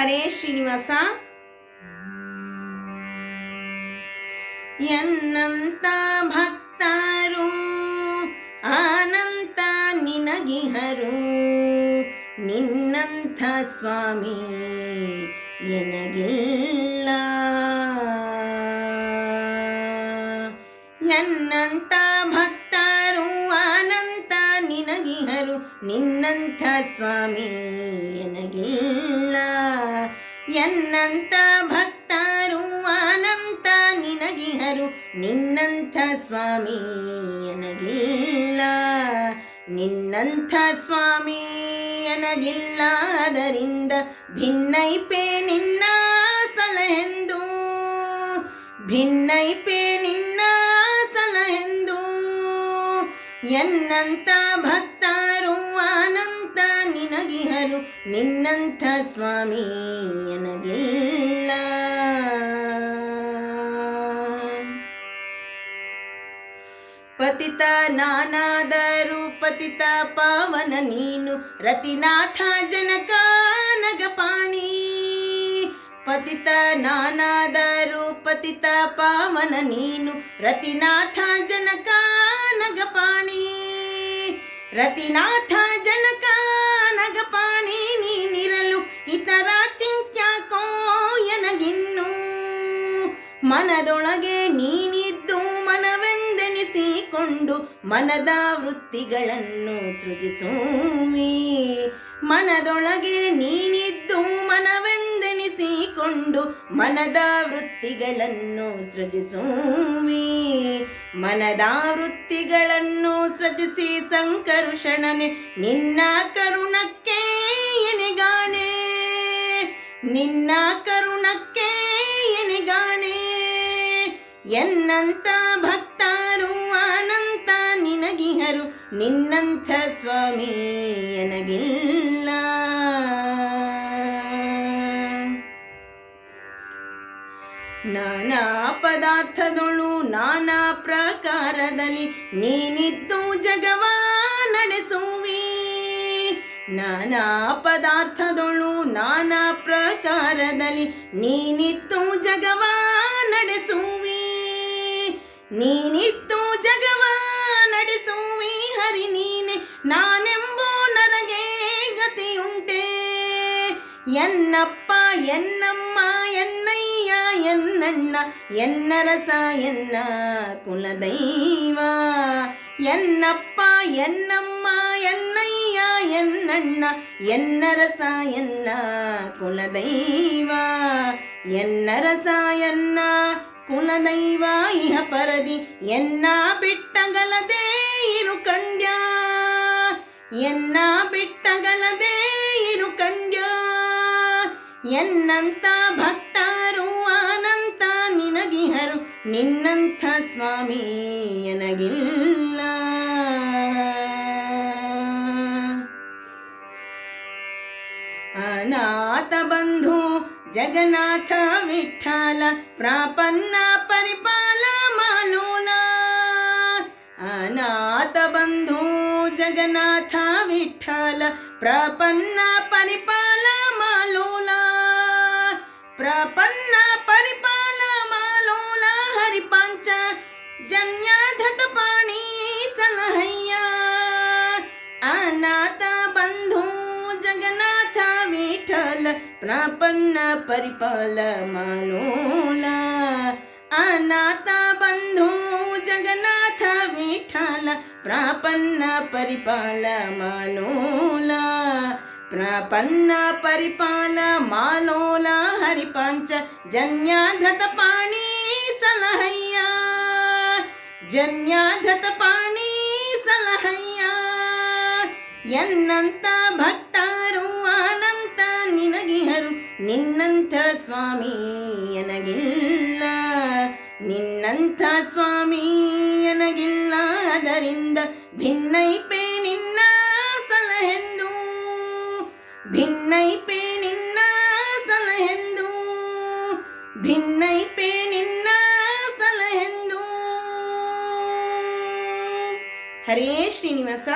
ಹರೇ ಶ್ರೀನಿವಾಸ. ಎನ್ನಂತ ಭಕ್ತರು ಆನಂತ ನಿನಗಿಹರು. ನಿನ್ನಂಥ ಸ್ವಾಮಿ ಎನಗಿಲ್ಲ ನಿನ್ನಂಥ ಸ್ವಾಮಿ, ಎನಗಿಲ್ಲ. ಎನ್ನಂತ ಭಕ್ತರು ಅನಂತ ನಿನಗಿಹರು. ನಿನ್ನಂಥ ಸ್ವಾಮಿ ನನಗಿಲ್ಲ ನಿನ್ನಂಥ ಸ್ವಾಮಿ ಎನಗಿಲ್ಲ ಅದರಿಂದ ಭಿನ್ನೈಪೆ ನಿನ್ನ ಸಲಹೆಂದು. ಭಿನ್ನೈಪೆ ನಿನ್ನ ಸಲಹೆಂದು. ಎನ್ನಂತ ಅನಂತ ನಿನಗಿಹರು ನಿನ್ನಂಥ ಸ್ವಾಮಿ ನನಗಿಲ್ಲ ಪತಿತ ನಾನಾದರೂ ಪತಿತ ಪಾವನ ನೀನು, ರತಿನಾಥ ಜನಕ ನಗಪಾಣಿ. ಪತಿತ ನಾನಾದರೂ ಪತಿತ ಪಾವನ ನೀನು, ರತಿನಾಥ ಜನಕ ನಗಪಾಣಿ. ರತಿನಾಥ ಮನದೊಳಗೆ ನೀನಿದ್ದು ಮನವೆಂದೆನಿಸಿಕೊಂಡು ಮನದ ವೃತ್ತಿಗಳನ್ನು ಸೃಜಿಸುವಿ. ಮನದೊಳಗೆ ನೀನಿದ್ದು ಮನವೆಂದೆನಿಸಿಕೊಂಡು ಮನದ ವೃತ್ತಿಗಳನ್ನು ಸೃಜಿಸುವಿ. ಮನದ ವೃತ್ತಿಗಳನ್ನು ಸೃಜಿಸಿ ಸಂಕರುಷಣನೆ ನಿನ್ನ ಕರುಣಕ್ಕೆ ಎನೆಗಾಣೆ. ನಿನ್ನ ಕರುಣಕ್ಕೆ ಎನ್ನಂತ ಭಕ್ತರು ಅನಂತ ನಿನಗಿಹರು, ನಿನ್ನಂಥ ಸ್ವಾಮಿ ನನಗಿಲ್ಲ ನಾನಾ ಪದಾರ್ಥದೊಳು ನಾನಾ ಪ್ರಕಾರದಲ್ಲಿ ನೀನಿದ್ದು ಜಗವ ನಡೆಸುವಿ. ನಾನಾ ಪದಾರ್ಥದೊಳು ನಾನಾ ಪ್ರಕಾರದಲ್ಲಿ ನೀನಿತ್ತು ಜಗವ ನಡೆಸುವಿ. ನೀನಿದ್ದು ಜಗವ ನಡೆಸುವಿ ಹರಿ ನೀನೆ ನಾನೆಂಬೋ ನನಗೆ ಗತಿಯುಂಟೆ ಎನ್ನಪ್ಪ ಎನ್ನಮ್ಮ ಎನ್ನಯ್ಯ ಎನ್ನಣ್ಣ ಎನ್ನರಸ ಎನ್ನ ಕುಲದೈವ ಎನ್ನಪ್ಪ ಎನ್ನಮ್ಮ ಎನ್ನಯ್ಯ ಎನ್ನಣ್ಣ ಎನ್ನರಸ ಎನ್ನ ಕುಲದೈವ ಎನ್ನರಸ ಎನ್ನ ಕುಲದೈವ ಇಹ ಪರದಿ, ಎನ್ನ ಬಿಟ್ಟಗಲದೇ ಇರು ಕಂಡ್ಯ. ಎನ್ನ ಬಿಟ್ಟಗಲದೇ ಇರು ಕಂಡ್ಯ. ಎನ್ನಂತ ಭಕ್ತರು ಅನಂತ ನಿನಗಿಹರು, ನಿನ್ನಂಥ ಸ್ವಾಮಿ ನನಗಿಲ್ಲ ಅನಾಥ ಬಂಧು ಜಗನ್ನಾಥ ವಿಠಲ ప్రాపన్న పరిపాలమాలోన అనాథ బంధు జగన్నాథ విఠల ప్రపన్న పరిపాలమాలోన ప్రపన్న పరిపాలమాలోన హరి పంచ ప్రాపన్న పరిపాల మనోలా అనాథ బంధు జగన్నాథ విఠాల ప్రాపన్న పరిపాల మనోలా ప్రాపన్న పరిపాల మాలోలా హరిపాంచ జన్యాధత పాణి సలహయ్యా. జన్యాధత పాణి సలహయ్యా. ఎన్నంత భక్తి ನಿನ್ನಂಥ ಸ್ವಾಮಿ ನನಗಿಲ್ಲ ನಿನ್ನಂಥ ಸ್ವಾಮಿ ನನಗಿಲ್ಲ ಅದರಿಂದ ಭಿನ್ನೈಪೆ ನಿನ್ನ ಸಲಹೆಂದು, ಭಿನ್ನೈಪೆ ನಿನ್ನ ಸಲಹೆಂದು, ಭಿನ್ನೈಪೆ ನಿನ್ನ ಸಲಹೆಂದು. ಹರೇ ಶ್ರೀನಿವಾಸ.